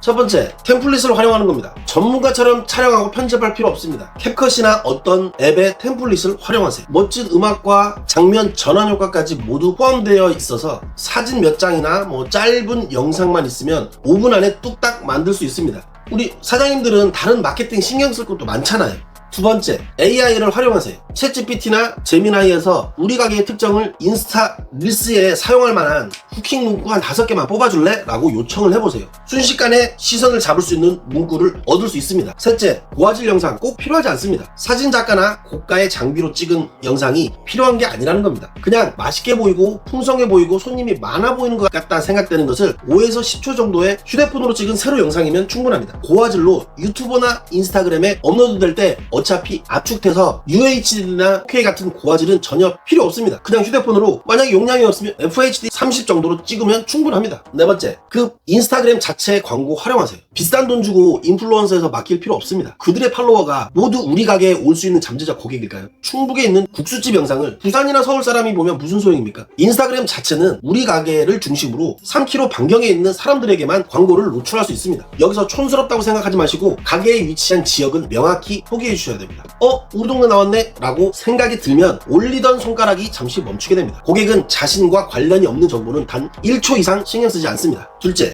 첫 번째, 템플릿을 활용하는 겁니다. 전문가처럼 촬영하고 편집할 필요 없습니다. 캡컷이나 어떤 앱의 템플릿을 활용하세요. 멋진 음악과 장면 전환 효과까지 모두 포함되어 있어서 사진 몇 장이나 뭐 짧은 영상만 있으면 5분 안에 뚝딱 만들 수 있습니다. 우리 사장님들은 다른 마케팅 신경 쓸 것도 많잖아요. 두 번째, AI를 활용하세요. 챗GPT나 제미나이에서 우리 가게의 특정을 인스타 릴스에 사용할 만한 후킹 문구 한 다섯 개만 뽑아줄래? 라고 요청을 해보세요. 순식간에 시선을 잡을 수 있는 문구를 얻을 수 있습니다. 셋째, 고화질 영상 꼭 필요하지 않습니다. 사진 작가나 고가의 장비로 찍은 영상이 필요한 게 아니라는 겁니다. 그냥 맛있게 보이고 풍성해 보이고 손님이 많아 보이는 것 같다 생각되는 것을 5에서 10초 정도의 휴대폰으로 찍은 세로 영상이면 충분합니다. 고화질로 유튜버나 인스타그램에 업로드될 때 어 차피 압축돼서 UHD나 4K 같은 고화질은 전혀 필요 없습니다. 그냥 휴대폰으로 만약에 용량이 없으면 FHD 30 정도로 찍으면 충분합니다. 네 번째, 그 인스타그램 자체의 광고 활용하세요. 비싼 돈 주고 인플루언서에서 맡길 필요 없습니다. 그들의 팔로워가 모두 우리 가게에 올 수 있는 잠재적 고객일까요? 충북에 있는 국수집 영상을 부산이나 서울 사람이 보면 무슨 소용입니까? 인스타그램 자체는 우리 가게를 중심으로 3km 반경에 있는 사람들에게만 광고를 노출할 수 있습니다. 여기서 촌스럽다고 생각하지 마시고 가게에 위치한 지역은 명확히 소개해 주셔 야 됩니다. 어? 우리 동네 나왔네? 라고 생각이 들면 올리던 손가락이 잠시 멈추게 됩니다. 고객은 자신과 관련이 없는 정보는 단 1초 이상 신경 쓰지 않습니다. 둘째,